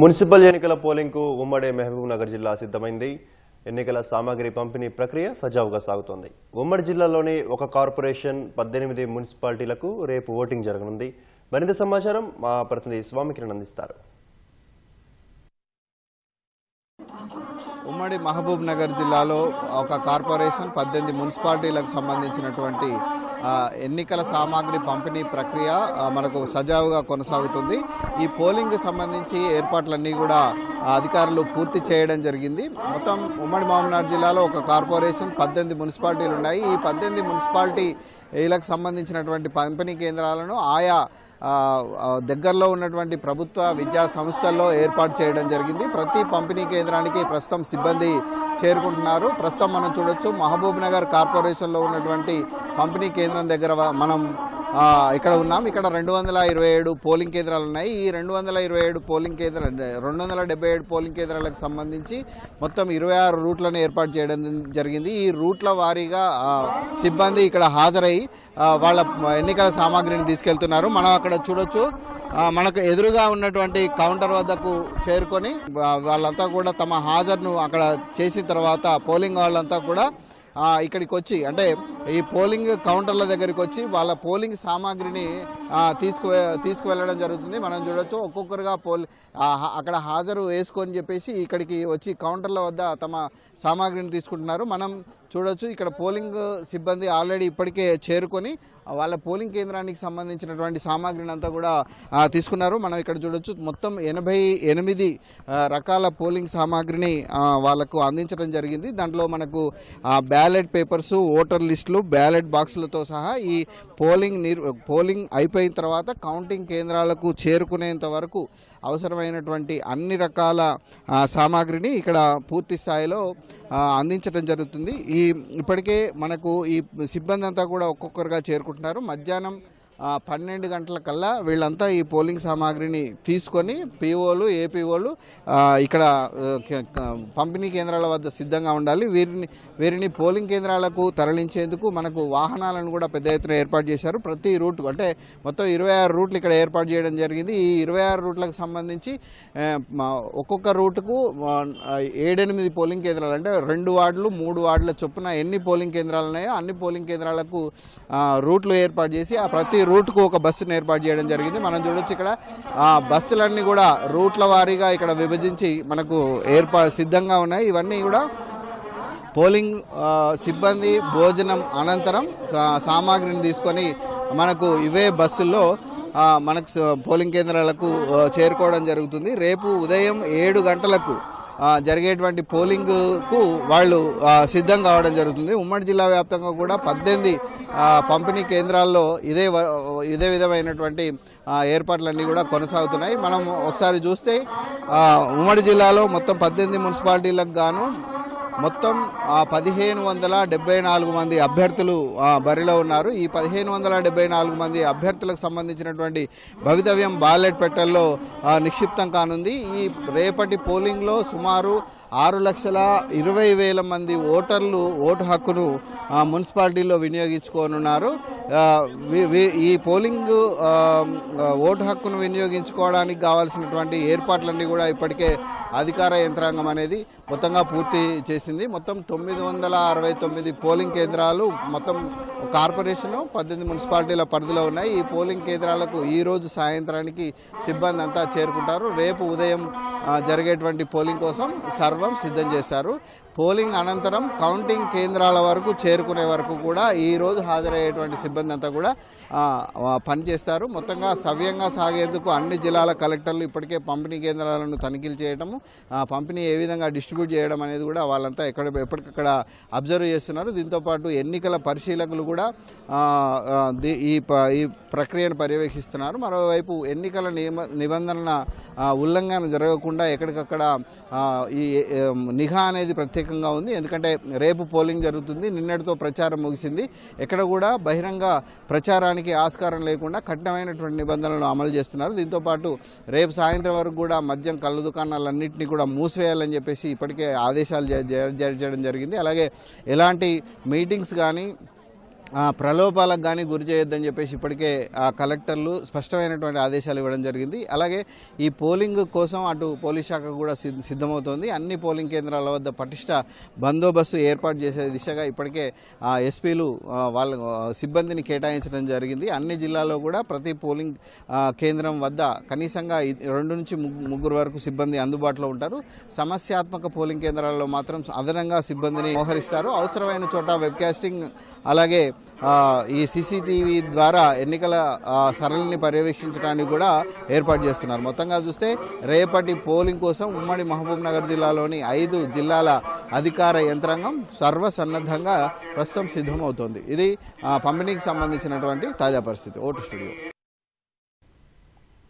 Municipal ఎన్నికల పోలింగ్కు ఉమ్మడి మహబూబ్నగర్ జిల్లా సిద్ధమైంది. ఎన్నికల సామాగ్రి పంపిణీ ప్రక్రియ సజావుగా సాగుతోంది. ఉమ్మడి జిల్లాలోని ఒక కార్పొరేషన్ పద్దెనిమిది మున్సిపాలిటీలకు రేపు ఓటింగ్ జరగనుంది. మరింత సమాచారం మా ప్రతినిధి స్వామికిరణ్ అందిస్తారు. ఉమ్మడి మహబూబ్ నగర్ జిల్లాలో ఒక కార్పొరేషన్ పద్దెనిమిది మున్సిపాలిటీలకు సంబంధించినటువంటి ఎన్నికల సామాగ్రి పంపిణీ ప్రక్రియ మనకు సజావుగా కొనసాగుతుంది. ఈ పోలింగ్కి సంబంధించి ఏర్పాట్లన్నీ కూడా అధికారులు పూర్తి చేయడం జరిగింది. మొత్తం ఉమ్మడి మామనాడు జిల్లాలో ఒక కార్పొరేషన్ పద్దెనిమిది మున్సిపాలిటీలు ఉన్నాయి. ఈ పద్దెనిమిది మున్సిపాలిటీలకు సంబంధించినటువంటి పంపిణీ కేంద్రాలను ఆయా దగ్గరలో ఉన్నటువంటి ప్రభుత్వ విద్యా సంస్థల్లో ఏర్పాటు చేయడం జరిగింది. ప్రతి పంపిణీ కేంద్రానికి ప్రస్తుతం సిబ్బంది చేరుకుంటున్నారు. ప్రస్తుతం మనం చూడొచ్చు మహబూబ్ నగర్ కార్పొరేషన్లో ఉన్నటువంటి పంపిణీ కేంద్రం దగ్గర మనం ఇక్కడ ఉన్నాం. ఇక్కడ రెండు వందల ఇరవై ఏడు పోలింగ్ కేంద్రాలు ఉన్నాయి. ఈ రెండు వందల ఇరవై ఏడు పోలింగ్ కేంద్రాలు రెండు వందల డెబ్బై ఏడు పోలింగ్ కేంద్రాలకు సంబంధించి మొత్తం ఇరవై ఆరు రూట్లను ఏర్పాటు చేయడం జరిగింది. ఈ రూట్ల వారీగా సిబ్బంది ఇక్కడ హాజరై వాళ్ళ ఎన్నికల సామాగ్రిని తీసుకెళ్తున్నారు. మనం అక్కడ చూడొచ్చు. మనకు ఎదురుగా ఉన్నటువంటి కౌంటర్ వద్దకు చేరుకొని వాళ్ళంతా కూడా తమ హాజరును అక్కడ చేసిన తర్వాత పోలింగ్ వాళ్ళంతా కూడా ఇక్కడికి వచ్చి అంటే ఈ పోలింగ్ కౌంటర్ల దగ్గరికి వచ్చి వాళ్ళ పోలింగ్ సామాగ్రిని తీసుకు తీసుకువెళ్ళడం జరుగుతుంది. మనం చూడొచ్చు ఒక్కొక్కరుగా పోల్ అక్కడ హాజరు వేసుకొని చెప్పేసి ఇక్కడికి వచ్చి కౌంటర్ల వద్ద తమ సామాగ్రిని తీసుకుంటున్నారు. మనం చూడొచ్చు. ఇక్కడ పోలింగ్ సిబ్బంది ఆల్రెడీ ఇప్పటికే చేరుకొని వాళ్ళ పోలింగ్ కేంద్రానికి సంబంధించినటువంటి సామాగ్రిని అంతా కూడా తీసుకున్నారు. మనం ఇక్కడ చూడొచ్చు మొత్తం ఎనభై ఎనిమిది రకాల పోలింగ్ సామాగ్రిని వాళ్ళకు అందించడం జరిగింది. దాంట్లో మనకు బ్యాలెట్ పేపర్స్ ఓటర్ లిస్టులు బ్యాలెట్ బాక్సులతో సహా ఈ పోలింగ్ నిర్ పోలింగ్ అయిపోయిన తర్వాత కౌంటింగ్ కేంద్రాలకు చేరుకునేంత వరకు అవసరమైనటువంటి అన్ని రకాల సామాగ్రిని ఇక్కడ పూర్తి స్థాయిలో అందించడం జరుగుతుంది. ఈ ఈ ఇప్పటికే మనకు ఈ సిబ్బంది అంతా కూడా ఒక్కొక్కరుగా చేరుకుంటున్నారు. మధ్యాహ్నం పన్నెండు గంటల కల్లా వీళ్ళంతా ఈ పోలింగ్ సామాగ్రిని తీసుకొని పీఓలు ఏపీఓలు ఇక్కడ పంపిణీ కేంద్రాల వద్ద సిద్ధంగా ఉండాలి. వీరిని వీరిని పోలింగ్ కేంద్రాలకు తరలించేందుకు మనకు వాహనాలను కూడా పెద్ద ఎత్తున ఏర్పాటు చేశారు. ప్రతి రూట్ అంటే మొత్తం ఇరవై ఆరు రూట్లు ఇక్కడ ఏర్పాటు చేయడం జరిగింది. ఈ ఇరవై ఆరు రూట్లకు సంబంధించి ఒక్కొక్క రూటుకు ఏడెనిమిది పోలింగ్ కేంద్రాలు అంటే రెండు వార్డులు మూడు వార్డుల చొప్పున ఎన్ని పోలింగ్ కేంద్రాలు ఉన్నాయో అన్ని పోలింగ్ కేంద్రాలకు రూట్లు ఏర్పాటు చేసి ఆ ప్రతి రూట్కు ఒక బస్సును ఏర్పాటు చేయడం జరిగింది. మనం చూడొచ్చు ఇక్కడ ఆ బస్సులన్నీ కూడా రూట్ల వారీగా ఇక్కడ విభజించి మనకు ఏర్పా సిద్ధంగా ఉన్నాయి. ఇవన్నీ కూడా పోలింగ్ సిబ్బంది భోజనం అనంతరం సా- సామాగ్రిని తీసుకొని మనకు ఇవే బస్సుల్లో మనకు పోలింగ్ కేంద్రాలకు చేరుకోవడం జరుగుతుంది. రేపు ఉదయం ఏడు గంటలకు జరిగేటువంటి పోలింగ్కు వాళ్ళు సిద్ధం కావడం జరుగుతుంది. ఉమ్మడి జిల్లా వ్యాప్తంగా కూడా పద్దెనిమిది పంపిణీ కేంద్రాల్లో ఇదే వ- ఇదే విధమైనటువంటి ఏర్పాట్లన్నీ కూడా కొనసాగుతున్నాయి. మనం ఒకసారి చూస్తే ఉమ్మడి జిల్లాలో మొత్తం పద్దెనిమిది మున్సిపాలిటీలకు గాను మొత్తం పదిహేను వందల డెబ్బై నాలుగు మంది అభ్యర్థులు బరిలో ఉన్నారు. ఈ పదిహేను వందల డెబ్బై నాలుగు మంది అభ్యర్థులకు సంబంధించినటువంటి భవితవ్యం బాలెట్ పెట్టెల్లో నిక్షిప్తం కానుంది. ఈ రేపటి పోలింగ్లో సుమారు ఆరు లక్షల ఇరవై వేల మంది ఓటర్లు ఓటు హక్కును మున్సిపాలిటీలో వినియోగించుకోనున్నారు. ఈ పోలింగ్ ఓటు హక్కును వినియోగించుకోవడానికి కావాల్సినటువంటి ఏర్పాట్లన్నీ కూడా ఇప్పటికే అధికార యంత్రాంగం అనేది మొత్తంగా పూర్తి చేసి చేసింది మొత్తం తొమ్మిది వందల అరవై తొమ్మిది పోలింగ్ కేంద్రాలు మొత్తం కార్పొరేషన్ పద్దెనిమిది మున్సిపాలిటీల పరిధిలో ఉన్నాయి. ఈ పోలింగ్ కేంద్రాలకు ఈ రోజు సాయంత్రానికి సిబ్బంది అంతా చేరుకుంటారు. రేపు ఉదయం జరిగేటువంటి పోలింగ్ కోసం సర్వం సిద్ధం చేశారు. పోలింగ్ అనంతరం కౌంటింగ్ కేంద్రాల వరకు చేరుకునే వరకు కూడా ఈరోజు హాజరయ్యేటువంటి సిబ్బంది అంతా కూడా పనిచేస్తారు మొత్తంగా సవ్యంగా సాగేందుకు అన్ని జిల్లాల కలెక్టర్లు ఇప్పటికే పంపిణీ కేంద్రాలను తనిఖీలు చేయడము ఆ, పంపిణీ ఏ విధంగా డిస్ట్రిబ్యూట్ చేయడం అనేది కూడా వాళ్ళంతా ఎక్కడ ఎప్పటికక్కడ అబ్జర్వ్ చేస్తున్నారు. దీంతోపాటు ఎన్నికల పరిశీలకులు కూడా ఈ ప- ఈ ప్రక్రియను పర్యవేక్షిస్తున్నారు. మరోవైపు ఎన్నికల నియమ నిబంధనల ఉల్లంఘన జరగకుండా కాకుండా ఎక్కడికక్కడ ఈ నిఘా అనేది ప్రత్యేకంగా ఉంది. ఎందుకంటే రేపు పోలింగ్ జరుగుతుంది. నిన్నటితో ప్రచారం ముగిసింది. ఎక్కడ కూడా బహిరంగ ప్రచారానికి ఆస్కారం లేకుండా కఠినమైనటువంటి నిబంధనలను అమలు చేస్తున్నారు. దీంతోపాటు రేపు సాయంత్రం వరకు కూడా మద్యం కళ్ళు దుకాణాలన్నింటినీ కూడా మూసివేయాలని చెప్పేసి ఇప్పటికే ఆదేశాలు జారీ చేయడం జరిగింది. అలాగే ఎలాంటి మీటింగ్స్ కానీ ప్రలోభాలకు కానీ గురి చేయొద్దని చెప్పేసి ఇప్పటికే ఆ కలెక్టర్లు స్పష్టమైనటువంటి ఆదేశాలు ఇవ్వడం జరిగింది. అలాగే ఈ పోలింగ్ కోసం అటు పోలీస్ శాఖ కూడా సిద్ధ- సిద్ధమవుతోంది. అన్ని పోలింగ్ కేంద్రాల వద్ద పటిష్ట బందోబస్తు ఏర్పాటు చేసే దిశగా ఇప్పటికే ఆ, ఎస్పీలు వాళ్ళ సిబ్బందిని కేటాయించడం జరిగింది. అన్ని జిల్లాల్లో కూడా ప్రతి పోలింగ్ కేంద్రం వద్ద కనీసంగా రెండు నుంచి ముగ్గు- ముగ్గురు వరకు సిబ్బంది అందుబాటులో ఉంటారు. సమస్యాత్మక పోలింగ్ కేంద్రాల్లో మాత్రం అదనంగా సిబ్బందిని మోహరిస్తారు. అవసరమైన చోట వెబ్కాస్టింగ్ అలాగే ఈ సీసీటీవీ ద్వారా ఎన్నికల సరళిని పర్యవేక్షించడానికి కూడా ఏర్పాటు చేస్తున్నారు. మొత్తంగా చూస్తే రేపటి పోలింగ్ కోసం ఉమ్మడి మహబూబ్ నగర్ జిల్లాలోని ఐదు జిల్లాల అధికార యంత్రాంగం సర్వసన్నద్ధంగా ప్రస్తుతం సిద్ధమవుతోంది. ఇది పంపిణీకి సంబంధించినటువంటి తాజా పరిస్థితి. Vote studio.